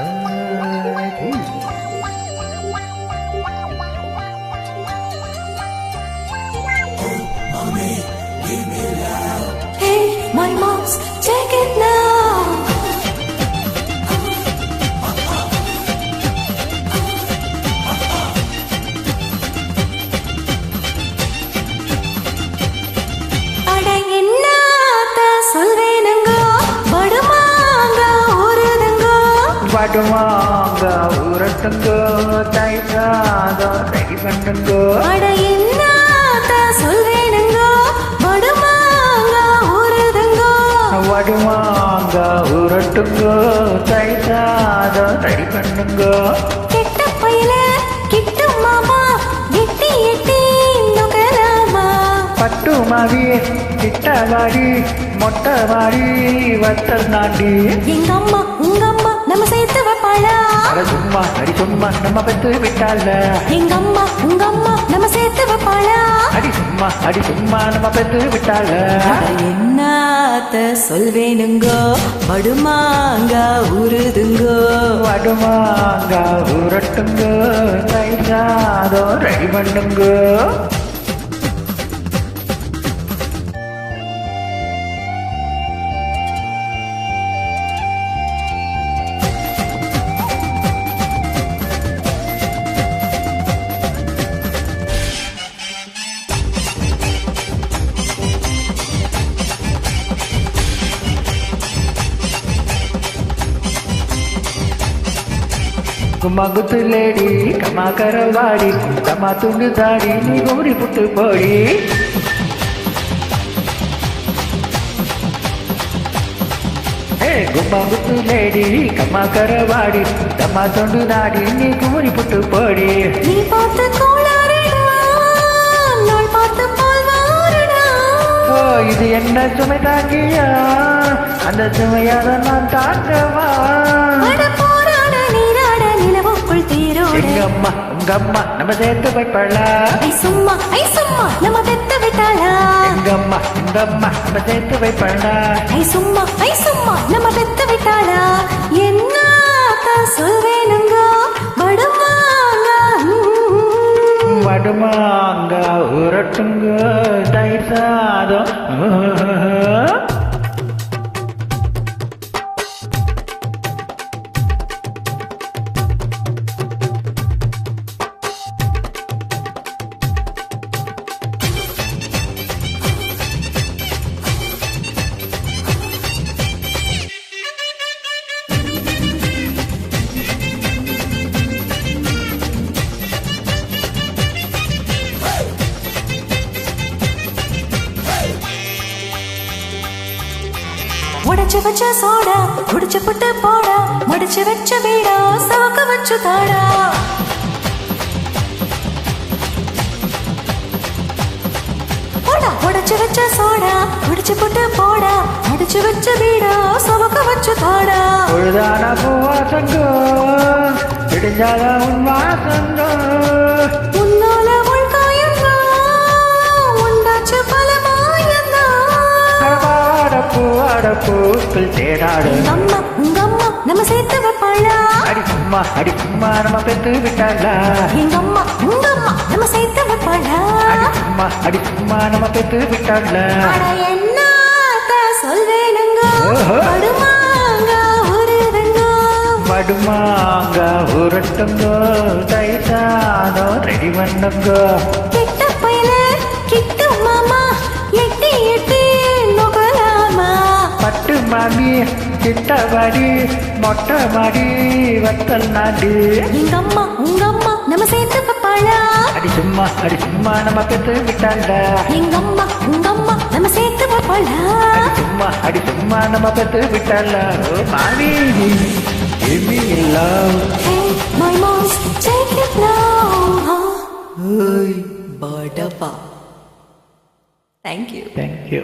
음. வடுவாங்க உரட்டுங்கோ தைக்காதோ ரெடி பண்ணுங்கோ வடுவாங்க உரட்டுங்கோ தைக்காதோ ரெடி பண்ணுங்கோ கெட்ட பையல கிட்டு மாமா எட்டி எட்டி நுகலாமா பட்டு மாவி கிட்டவாடி மொட்டை வாடி வத்தல் நாண்டி. எங்க அம்மா உங்க அம்மா அட சும்மா அடி சும்மா நம்ம பெத்து விட்டால எங்க அம்மா உங்க அம்மா நம்ம சேர்த்து வைப்பாளா? அடி சும்மா அடி சும்மா நம்ம பெத்து விட்டால என்னாத்த சொல்வேனுங்கோ? படுமாங்க உருதுங்கோ வடுவாங்க உரட்டுங்கோ தைக்காதோ ரெடி பண்ணுங்கோ? கும்மாங்குத்து லேடி. கமா கரவாடி கமா துண்டு தாடி நீ குமரி புட்டு போடி. ஏ கும்மாங்குத்து லேடி கமா கரவாடி கமா துண்டு தாடி நீ குமரி புட்டு போடி. நீ பார்த்து ஓ இது என்ன சுமை தாங்கியா? அந்த சுமையாத நான் தாங்கவா எங்க அம்மா. உங்க அம்மா நம்ம சேர்த்து வைப்பழா ஐ சும்மா ஐ சும்மா நம்ம பெத்த விட்டாளா எங்க அம்மா இந்த அம்மா நம்ம சேர்த்து வைப்பழா ஐ சும்மா ஐ சும்மா நம்ம பெத்த விட்டாளா என்னாத்த சொல்வேனுங்க படுமாங்க. வடுமாங்க உரட்டுங்க தயிர் சாதம். உடைச்சு வச்ச சோடா குடிச்சு புட்டு போடா முடிச்சு வச்ச வீடா சாக்க வச்சு தாடா. போடா உடைச்சு வச்ச சோடா குடிச்சு புட்டு போடா முடிச்சு வச்ச வீடா சவக்க வச்சு தாடா. பொழுதான பூவாசங்கோ விடிஞ்சாத உன் வாசங்கோ அடப்பூக்கள் தேடாடு அம்மா உங்க அம்மா நம்ம சேர்த்து வைப்பாளா அடி சும்மா அடி சும்மா நம்ம பெத்து விட்டாளா? எங்க அம்மா உங்க அம்மா நம்ம சேர்த்து வைப்பாளா அடி சும்மா அடி சும்மா நம்ம பெத்து விட்டாளா? என்னாத்த சொல்வேனுங்க. படுமாங்க உரட்டுங்கோ தயிர் சாதம் ரெடி பண்ணுங்கோ மாமி கிட்டவாடி மொட்டை மாடி வத்தல் நாடி. எங்க அம்மா உங்க அம்மா நம்ம சேர்த்து வைப்பாளா அடி சும்மா அடி சும்மா நம்ம பெத்து விட்டாண்டா? எங்க அம்மா உங்க அம்மா நம்ம சேர்த்து வைப்பாளா அடி சும்மா அடி சும்மா நம்ம பெத்து விட்டாண்டா? ஓ மாமி. Give me love Hey, my mom's take it now. Hey, Badapa. Thank you. Thank you.